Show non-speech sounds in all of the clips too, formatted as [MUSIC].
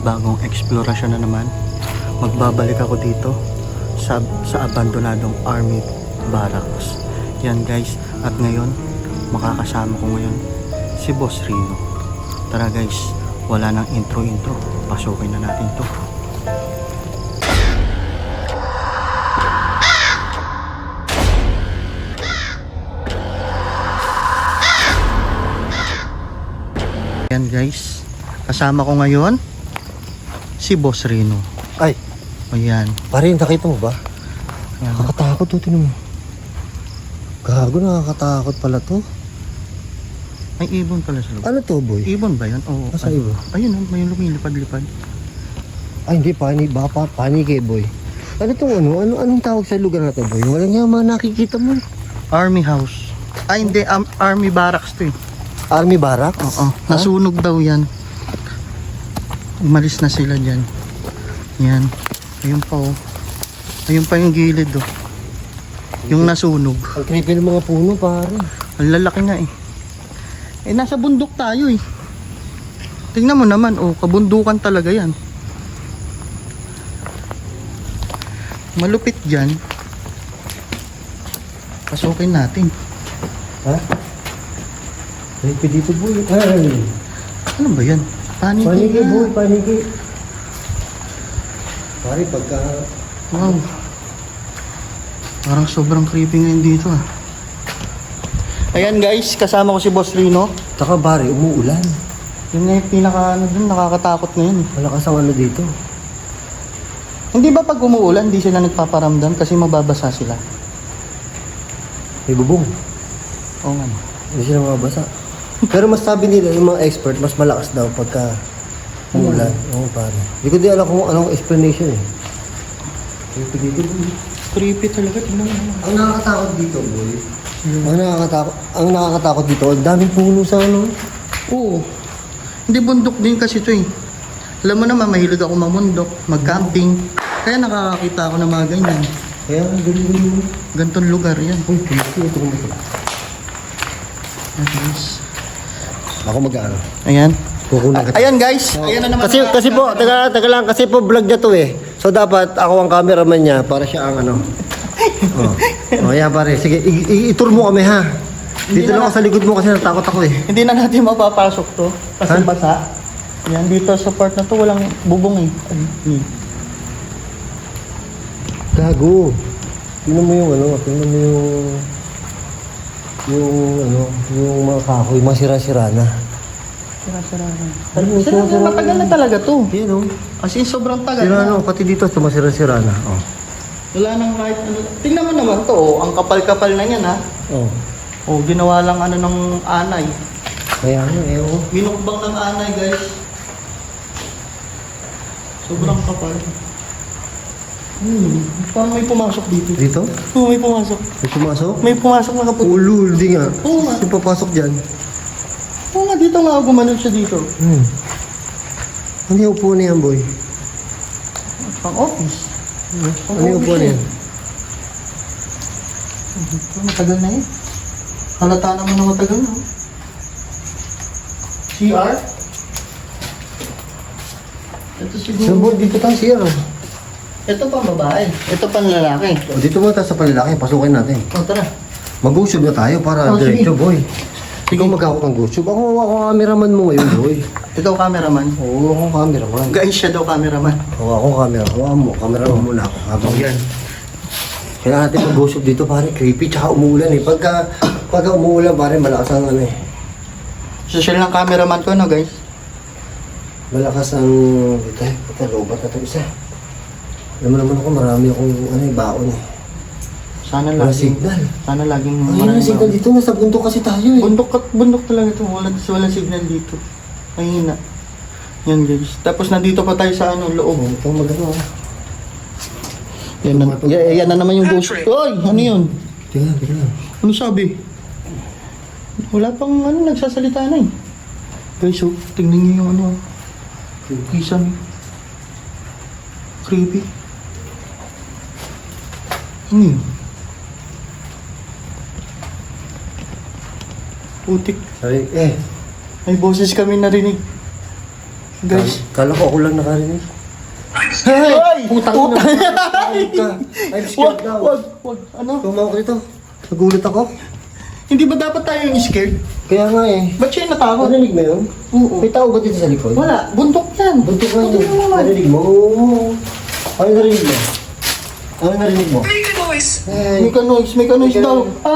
panibagong eksplorasyon na naman. Magbabalik ako dito sa, sa abandonadong army barracks. Yan guys, at ngayon, makakasama ko ngayon si Boss Rino. Tara guys, wala nang intro-intro. Pasukin na natin to. Yan guys, kasama ko ngayon si Boss Rino. Ay, Ayan. pare, nakita mo ba? Ayan. Nakakatakot to, tinan mo. Gago, nakakatakot pala to. May ibon pala sa loob. Ano to, boy? Ibon ba yan? Oo. Nasa Ay- ibon? Ayun, oh, may lumilipad-lipad. Ay, hindi, pani, baka pa, panike, boy. Ano tong ano? ano anong tawag sa lugar na to, boy? Wala nga mga nakikita mo. Army house. Ay, hindi. am- army barracks to eh. Army barracks? Oo. Nasunog daw yan. Umalis na sila dyan. Yan. Ayun pa oh. Ayun pa yung gilid oh. Yung nasunog. Ang creepy ng mga puno, pare. Ang lalaki nga eh. Eh, nasa bundok tayo eh. Tingnan mo naman, oh, kabundukan talaga yan. Malupit dyan. Pasukin natin. Ha? Creepy dito, boy. Ay, Ano ba yan? Paniki, panike, nga. boy, panike. Pare, pagka... Wow. Parang sobrang creepy ngayon dito ah. Ayan guys, kasama ko si Boss Rino. Taka, pare, umuulan. Yun nga yung pinaka ano dun, nakakatakot ngayon. Malakas ang ano dito. Hindi ba pag umuulan, di sila nagpaparamdam kasi mababasa sila? May bubong. Oo nga. Hindi sila mabasa. Pero mas sabi nila, yung mga expert, mas malakas daw pagka umulan. Oo, pare. Hindi ko din alam kung anong explanation eh. Creepy dito, boy. Creepy talaga, tingnan mo. Ang nakakatakot dito, boy. Ang nakakatakot, ang nakakatakot dito, ang daming puno sa ano. Oo. Hindi bundok din kasi ito eh. Alam mo naman, mahilig ako mamundok, mag-camping. Kaya nakakakita ako ng mga ganyan. Kaya ang galing mo. Gantong lugar yan. Uy, creepy ito mo ito. Ako mag-ano. Ayan. Kukunan kita. Ayan guys. Ayan na naman. Kasi, kasi po, taga, taga lang, kasi po vlog niya to eh. So dapat ako ang cameraman niya para siya ang ano. oh. oh, yeah, pare. Sige, i- i- itur mo kami ha. Hindi Dito na- lang ako sa likod mo kasi natakot ako eh. Hindi na natin mapapasok to. Kasi Ha? basa. Yan, dito sa part na to, walang bubong eh. Ay, hmm. Gago. Tingnan mo yung ano, tingnan mo yung yung ano, yung mga kahoy, mga sira-sira na. Sira-sira na. Sira na, sira-sira matagal na talaga to. Yan oh. As in, sobrang tagal Sira na. ano, pati dito sumasira-sira na. Oh. Wala nang kahit ano. Tingnan mo naman to, oh. ang kapal-kapal na yan ha. Oh. Oh, ginawa lang ano ng anay. Kaya ano, eh oh. Minukbang ng anay, guys. Sobrang kapal. Hmm, parang may pumasok dito. Dito? Oo, may pumasok. May pumasok? May pumasok na kaputi. Ulul, di nga. Oo nga. Sino papasok dyan? Oo nga, dito nga gumanon siya dito. Hmm. Ano yung upo na yan, boy? Pang office. Pang Ano yung upo na yan? Ito, matagal na yun. Halata naman na matagal na. CR? Ito So, siguro. boy, dito tayo siya. Oh. Ito pa babae. Ito pa lalaki. Dito mo tayo sa panlalaki, pasukin natin. O, tara. Mag-usog na tayo para Oh, sige. diretso, boy. Ikaw mag-ako ng gusog. Ako, ako cameraman mo ngayon, boy. Ito cameraman. Oo, ako cameraman. Guys, siya daw cameraman. Oo, ako camera. Oo, mo. Cameraman muna ako. Habang yan. Kailangan natin mag-usog dito, pare. Creepy, tsaka umuulan eh. Pagka, pagka umuulan, pare, malakas ang ano eh. So, siya lang cameraman ko, no, guys? Malakas ang... Dito eh. Ito, lobat na ito isa. Alam mo naman ako, marami akong ano eh, baon eh. Sana Wala laging... signal. Sana laging... Ay, maraming yung signal baon. dito. Nasa bundok kasi tayo eh. Bundok, bundok talaga ito. Wala, wala signal dito. Mahina. Yan, guys. Tapos nandito pa tayo sa ano, loob. Oh, ito magano ah. Yan na, yan, yan na naman yung ghost. Oy, ano yun? Tingnan, tingnan. Ano sabi? Wala pang ano, nagsasalita na eh. Guys, so, tingnan niyo yung ano. Kisan. Creepy. Ano yun? Putik. Sabi, eh, May boses kami narinig. Guys. Kala ko ako lang nakarinig. Hey! Putang Putang ina. I'm Wag, wag, wag. Ano? Tumawag dito. Nagulat ako. Hindi ba dapat tayo yung scared? Kaya nga eh. Ba't siya natakot? Narinig mo yun? Oo. May tao ba dito sa likod? Wala, buntok yan. Buntok ka Buntok. Narinig mo? Oo. Ano narinig mo? Ano narinig mo? Make a noise. Ka-noise, may ka-noise May daw. Ah!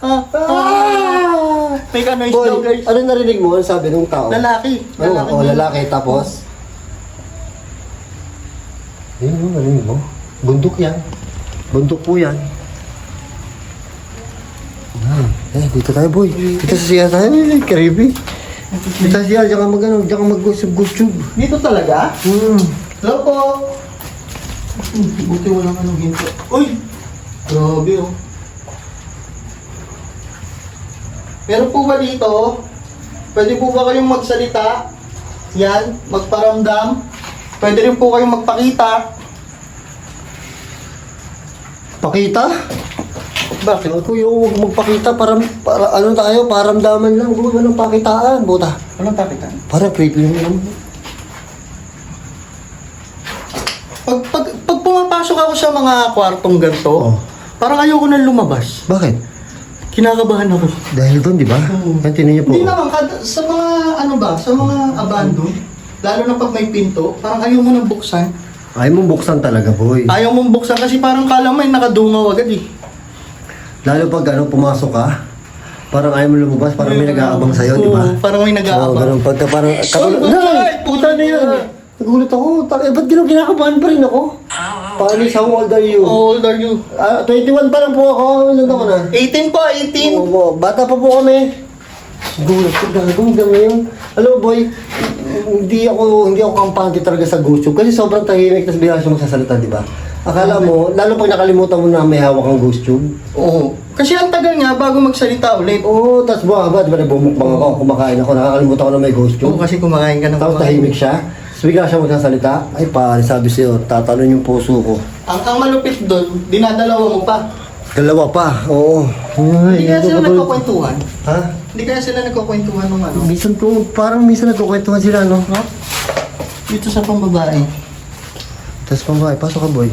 Ah! Ah! May ka-noise Boy, daw, guys. ano narinig mo? Ano sabi nung tao? Lalaki. Ano? Lalaki. Oh, lalaki. Tapos? Yun yung narinig mo. Bundok yan. Bundok po yan. Ay, eh, dito tayo boy. Dito sa siya tayo. Eh, Karibi. Dito sa siya. Diyan ka mag, ano, diyan ka mag-gusog-gusog. Dito talaga? Hmm. Hello po. Hmm, Buti walang anong ginto. Uy! Grabe oh. Meron po ba dito? Pwede po ba kayong magsalita? Yan, magparamdam. Pwede rin po kayong magpakita. Pakita? Bakit? Ako yung huwag magpakita para, para ano tayo, paramdaman lang. Huwag walang pakitaan, buta. Walang pakitan. Para creepy yung naman. Pag, pag, pag pumapasok ako sa mga kwartong ganito, Oh. parang ayoko nang lumabas. Bakit? Kinakabahan ako. Dahil doon, di ba? Oo. Yan, tinan niyo po. Hindi naman, kad- sa mga ano ba, sa mga abandon, lalo na pag may pinto, parang ayaw mo nang buksan. Ayaw mong buksan talaga, boy. Ayaw mong buksan kasi parang kala mo may nakadungaw agad eh. Lalo pag ano, pumasok ka, parang ayaw mo lumabas, parang may nag-aabang sa'yo, di ba? Oo, parang may Oo, nag-aabang. ganun. Pagka parang... Katulad, Ay, Nay! Puta na yan! Nagulat ako. Ta- eh, ba't ginawa kinakabahan pa rin ako? Paano how old are you? How old are you? Ah, 21 pa lang po ako. Ilan ako na? 18 po, 18. Oo, bata pa po kami. Gulat ko, gago hanggang ngayon. Alam mo, boy, hindi ako hindi ako kampante talaga sa tube kasi sobrang tahimik tapos bigla siya magsasalita, di ba? Akala mo, lalo pag nakalimutan mo na may hawak kang ghost tube. Oo. Kasi ang tagal nga bago magsalita ulit. Oo, tapos buha ba, di ba nagbumukbang ako, kumakain ako, nakakalimutan ko na may ghost Oo, tube. kasi kumakain ka ng Tapos tahimik siya. Tapos bigla siya magsasalita. Ay, pare, sabi sa'yo, tatalon yung puso ko. Ang, ang malupit doon, dinadalawa mo pa. Dalawa pa, oo. Hindi kaya Ay, sila ito, nagkukwentuhan. Ha? Hindi kaya sila nagkukwentuhan ng ano. Minsan po, parang minsan nagkukwentuhan sila, no? No? Dito sa pambabae. Tapos pambahay, pasok ka, boy.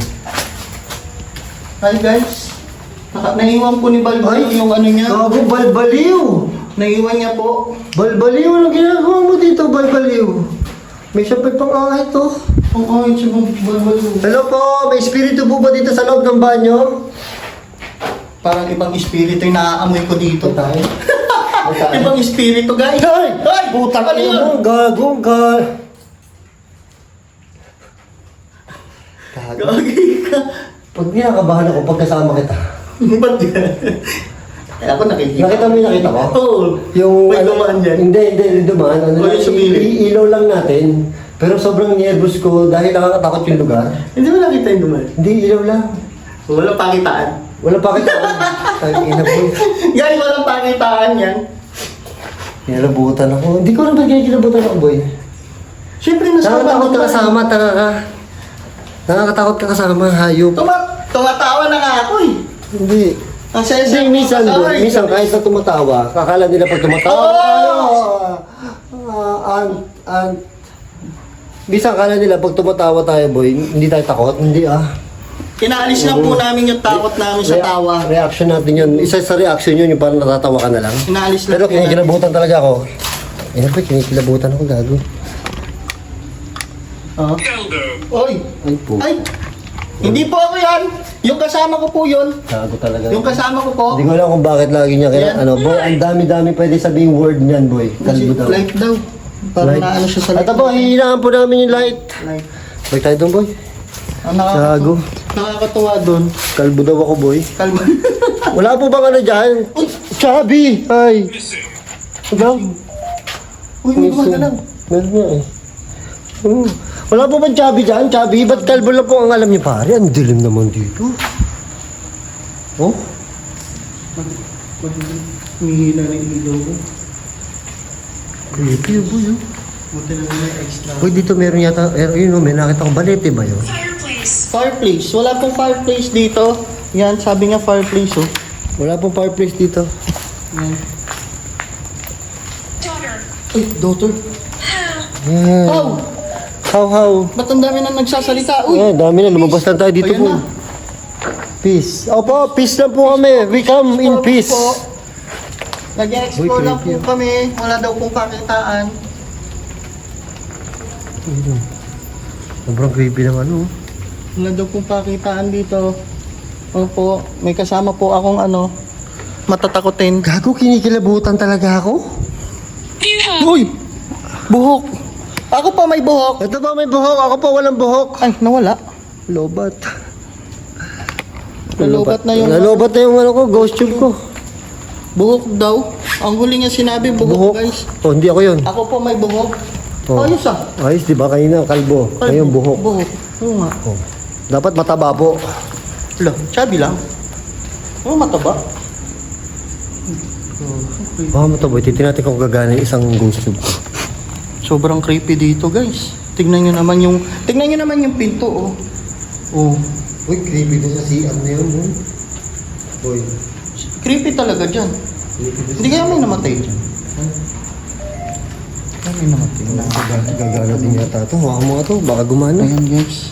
Hi guys. Naka, naiwan po ni Balbal yung ano niya. Gago, balbaliw! Naiwan niya po. Balbaliw, anong ginagawa mo dito, balbaliw? May sabay pang ahit, oh. Ang kahit siya. Hello po, may espiritu po ba dito sa loob ng banyo? Parang ibang espiritu yung naaamoy ko dito. tayo. [LAUGHS] ibang espiritu guys. Ay! Ay! Putang Ano yun? gago, gago. Gago. Gagi ka. Pag kinakabahan ako, pagkasama kita. [LAUGHS] Ba't yan? Eh, ako nakikita. Nakita mo yung nakita ko? Oo. Yung May ano, dumaan dyan. Hindi, hindi, hindi dumaan. Ano, O, yung sumili. i- ilaw lang natin. Pero sobrang nervous ko dahil nakakatakot yung lugar. Hindi mo nakita yung dumaan. Hindi, ilaw lang. Walang pakitaan. Wala pa kita. [LAUGHS] Ay, ina po. Guys, walang pakitaan yan. Kinalabutan ako. Hindi ko alam ba't kaya kinabutan ako, boy. Siyempre, nasa Nakakatakot ka kasama, tanga ka. Nakakatakot ka kasama, hayop. Tuma tumatawa na nga ako eh. Hindi. Hindi, minsan, boy. Minsan, kahit na tumatawa, kakala nila pag tumatawa, Oo! tayo, ah, an, an, Minsan kala nila pag tumatawa tayo, boy, hindi tayo takot. Hindi ah. Inaalis lang po namin yung takot namin sa Rea- tawa. Reaction natin yun. Isa sa reaction yun, yung parang natatawa ka na lang. Inaalis lang Pero po namin. kinikilabutan talaga ako. Ina pa, kinikilabutan ako, gago. Oh. Oy! Ay po. Ay! Hindi po ako yan! Yung kasama ko po yun. Gago talaga. Yung kasama ko po. Hindi ko alam kung bakit lagi niya kaya, Yan. ano, boy, ang dami-dami pwede sabing word niyan, boy. Kasi Kalbo daw. light daw. Parang Light. naano siya sa At abo, hihinaan po namin yung light. Light. Balik tayo doon, boy. Ang Gago. nakakatuwa doon. Kalbo daw ako, boy. Kalma. [LAUGHS] Wala po bang ano dyan? Chubby! Ay! Missing. Ikaw? Uy, may gumagalaw. Meron nga eh. Hmm. Wala po bang chubby dyan? Chubby? Ba't kalbo lang po ang alam niyo, pare? Ang dilim naman dito. Oh? Humihila na yung ilaw ko. Creepy, boy. Oh. Buti na may extra. Boy, dito meron yata, eh, yun oh, may nakita ko balete ba yun? Fireplace. Fireplace. Wala pong fireplace dito. Yan, sabi nga fireplace oh. Wala pong fireplace dito. Yan. Ay, daughter. Yan. Oh, How, how? ba't ang dami na nagsasalita? Uy, Ayan, dami na. Lumabas lang tayo dito po. na. Peace. Opo, peace lang po kami. We come in peace. Nag-explore Uy, lang po kami. Wala daw pong pakitaan. Sobrang creepy ng ano. Wala daw pong pakitaan dito. Opo, may kasama po akong ano, matatakotin. Gago, kinikilabutan talaga ako. Uy! Buhok! Ako pa may buhok! Ito pa may buhok, ako pa walang buhok. Ay, nawala. Lobat. Nalobat na yung Nalobat na yung ano ko, ghost tube ko. buhok daw. Ang huli niya sinabi, buhok, Buhok. guys. Oh, hindi ako yun. Ako po may buhok. Oh. Ayos ah. Ayos, di ba? Kanina, kalbo. Ay, Ngayon, buhok. Buhok. Oo nga. Oh. Dapat mataba po. Wala, chubby lang. Oo, mataba. Baka mataba. Titignan natin kung gagana yung isang ghost tube ko. Sobrang creepy dito, guys. Tignan nyo naman yung, tignan nyo naman yung pinto, oh. Oh. Uy, creepy din sa CR na yun. boy. Uy. Creepy talaga dyan. Hindi kaya may namatay dyan. Kaya may namatay na. Gagana din yata ito. Hawakan mo nga to. Baka gumana. Ayan, guys.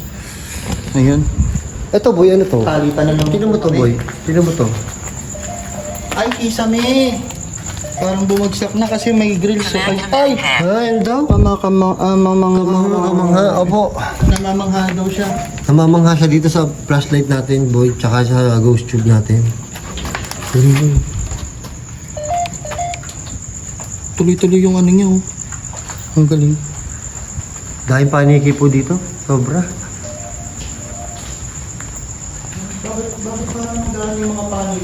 Ayan. Ito, boy. Ano to? Palitan na lang. Sino mo to, boy? Sino mo to? Ay, kisame. Parang bumagsak na kasi may grill sa ay. Ay! Ay, daw? Kama, kama, ah, mamang, Mga kamangha. Opo. Namamangha daw siya. Namamangha siya dito sa flashlight natin, boy. Tsaka sa ghost tube natin. Ayun. Tuloy-tuloy yung ano niya, oh. Ang galing. Dahil paniki po dito. Sobra. Bakit, bakit parang yung mga panic?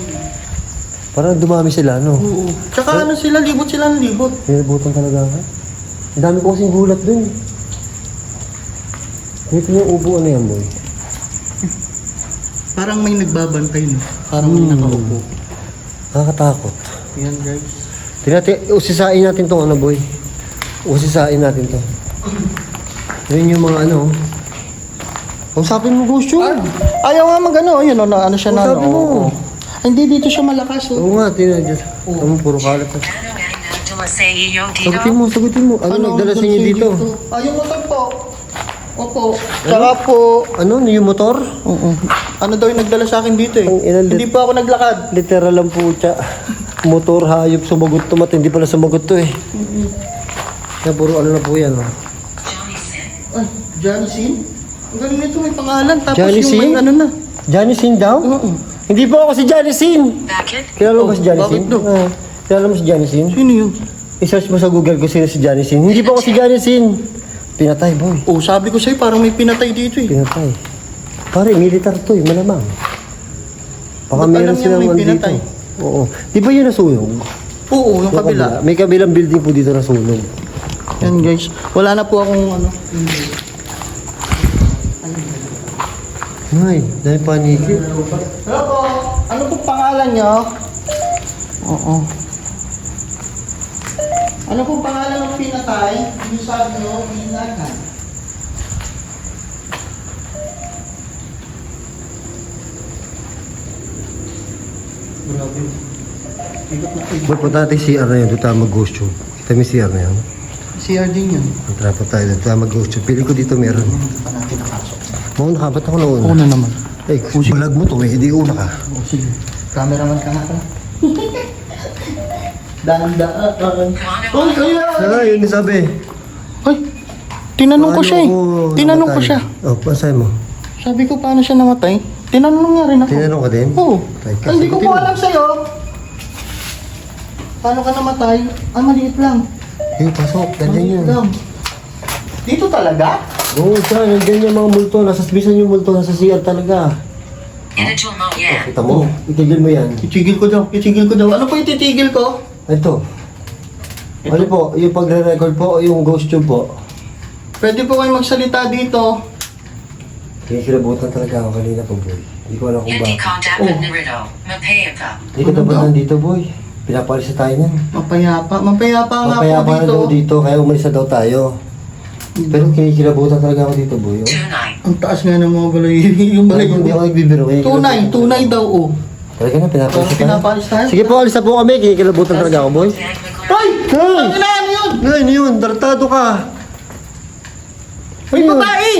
Parang dumami sila, no? Oo. Tsaka ano sila, libot sila ng libot. Nilabutan talaga ako. Ang dami ko kasing gulat dun. Dito yung ubo ano yan, boy? Parang may nagbabantay, no? Parang may nakaupo. Nakakatakot. Yan, guys. Tinati, usisain natin tong ano, boy. Usisain natin to. Yun yung mga ano. Kausapin mo, ghost yun. Ayaw nga mag ano, yun, ano, ano siya na, Sabi mo. oo. Hindi dito siya malakas, oh. Oo nga, tinadya. Ano, puro kalat. na. Sagutin mo, sagutin mo. Ano, nagdala sa inyo dito? Ah, yung motor po. Opo. Tsaka po, Ano, yung motor? oo. Ano daw yung nagdala sa akin dito eh? Ang ilan Hindi po ako naglakad. Literal lang po, tsa. Motor, hayop, sumagot to. Mat, hindi pala sumagot to eh. Kaya puro ano na po yan, oh. Ay, Johnny Sin? Ang galing nito, may pangalan. Tapos Johnny yung may Sin? ano na. Johnny Sin daw? Oo. Hindi po ako si Johnny Sin! Kilala mo ba si Oh, bakit daw? Ah, kilala mo si Sin? Sino yun? I-search mo sa Google kung sino si Sin. Hindi po ako si Sin! Pinatay, boy. Oh, sabi ko sa'yo, parang may pinatay dito eh. Pinatay. Pare, militar to eh, malamang. Baka Ba't meron alam niya silang may ano dito. pinatay? Oo. Di ba yun nasunog? Oo, yung Yung kabila. May kabilang building po dito nasunog. Yan guys. Wala na po akong ano. Ay, dahil paniki. Hello po. Ano po pangalan niyo? Oo. Ano po pangalan ng pinatay? Yung sabi niyo, pinatay. Grabe. Boy, punta natin yung CR na yun. Doon tayo mag-ghost tube. Kita mo yung CR na yun. CR din yun. Punta na po tayo. Doon tayo mag-ghost tube. Pili ko dito meron. Hindi pa natin nakasok. Mauna ka, ba't ako nauna? Una naman. Ay, balag mo to eh. Hindi una ka. O sige. Cameraman ka nga pala. [LAUGHS] Dandaan. Oh, kaya. Ah, yun yung sabi. Ay, tinanong ko Paano siya eh. ako Tinanong ko namatay? siya. Oh, pasay mo. Sabi ko paano siya namatay. Tinanong nga rin ako. Tinanong ka din? Oo. Ay, kasi Hindi ko po alam sa'yo. Paano ka namatay? Ah, maliit lang. Eh, pasok. Ganyan Maliit yun. lang. Dito talaga? Oo, oh, dyan. Nandiyan yung mga multo. Nasa bisan yung multo. Nasa CR talaga. Individual mode, yeah. Kita mo? Itigil mo yan. Itigil ko daw. Itigil ko daw. Ano po ititigil ko? Ito. Ano po? Yung pagre-record po o yung ghost tube po? Pwede po kayo magsalita dito. Kinikilabutan talaga ako kanina po, boy. Hindi ko alam kung Hindi bakit. contact Oh. Narito. Mapayapa. Hindi ka dapat nandito, boy. Pinapalis na tayo niyan. Mapayapa. Mapayapa nga Mapayapa po na dito. daw dito, kaya umalis na daw tayo. Pero kinikilabutan talaga ako dito, boy. Oh. Ang taas nga ng mga balay. [LAUGHS] yung balay. Hindi ako nagbibiro. kinikilabutan Tunay. Tunay ako. daw oh. Talaga na, pinapalis ka na. Pinapalis tayo. Sige po, alis na po kami. Kinikilabutan talaga ako, boy. Hoy! Hoy! Ang ina, ano yun? Ay, ano yun? Tartado ka. May yun? babae!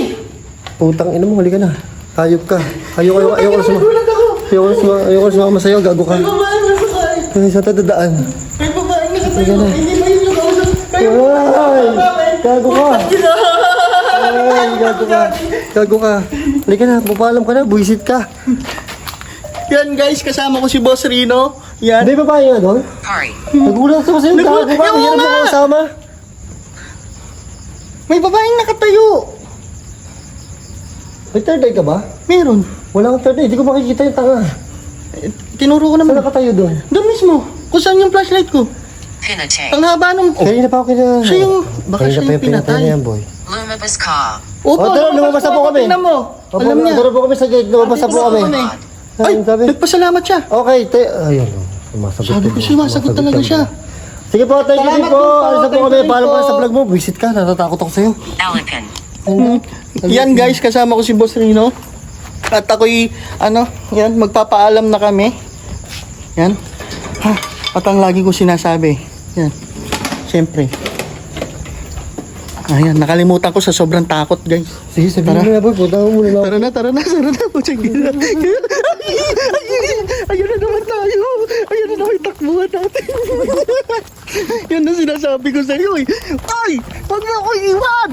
Putang ina mo, halika na. Hayop ka. Ayoko, ayoko, ayoko na suma. Ayoko na suma, ayoko na sumama sa'yo, gago ka. May babae, may babae. Ay, sa tatadaan. May babae na katayo. Hindi mo yung kausap. Ay, gago ka. Ay, gago ka. Gago ka. Halika na, pupaalam ka na, buisit ka. Yan guys, kasama ko si Boss Rino. Yan. Hindi ba ba yun, doon? Hurry. Nagulat ako sa'yo, gago Nagulat- ka. Yung Hirap mo kasama. May babaeng nakatayo. May third eye ka ba? Meron. Wala kang third eye, hindi ko makikita yung tanga. Eh, Tinuro ko Saan naman. nakatayo doon? Doon mismo. Kung saan yung flashlight ko. Pinatay. Ang haba nung... Oh, Kanina pa ako kina... Siya yung- baka Kanina siya pa yung pinatay pinatay. na yan, boy. Lumabas ka. Opo, Oh, tara, lumabas na po kami. Tingnan mo. Opo, Alam niya. Tara po kami sa gate, lumabas na po kami. kami. Ay, nagpasalamat siya. Okay, te... Ayun, oh. sumasagot. Sabi ko, sumasagot talaga siya. Sige po, thank you po. din po, kami. po. na sa vlog mo. Visit ka, natatakot ako sa'yo. Elephant. Yan guys, kasama ko si Boss Rino. At ako'y, ano, yan, magpapaalam na kami. Yan. Ha, at ang lagi ko sinasabi. Yan. Siyempre. Ayan, nakalimutan ko sa sobrang takot guys. Sige, sabihin Tara. mo na, boy. Punta mo muna na. Tara na, tara na, tara na. Putsang gila. Ayun na naman tayo. Ayun na naman takbuhan natin. Yan na sinasabi ko sa iyo eh. Ay! Huwag mo ako iwan!